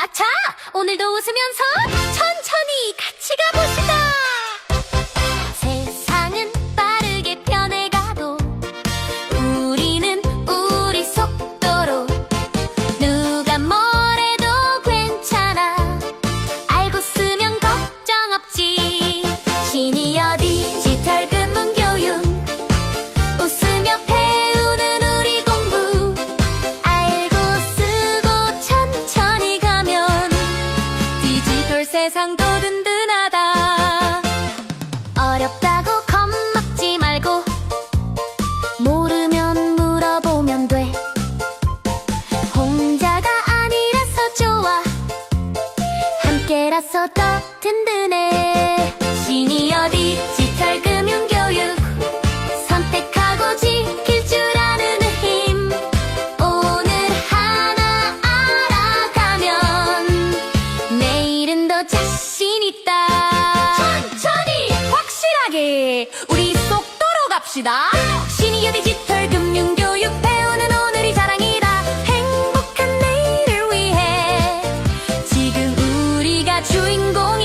차차! 오늘도 웃으면서 세상도 든든하다. 어렵다고 겁먹지 말고 모르면 물어보면 돼. 혼자가 아니라서 좋아. 함께라서 더 든든해 있다. 천천히 확실하게 우리 속도로 갑시다. 시니어 디지털 금융 교육 배우는 오늘이 자랑이다. 행복한 내일을 위해 지금 우리가 주인공이다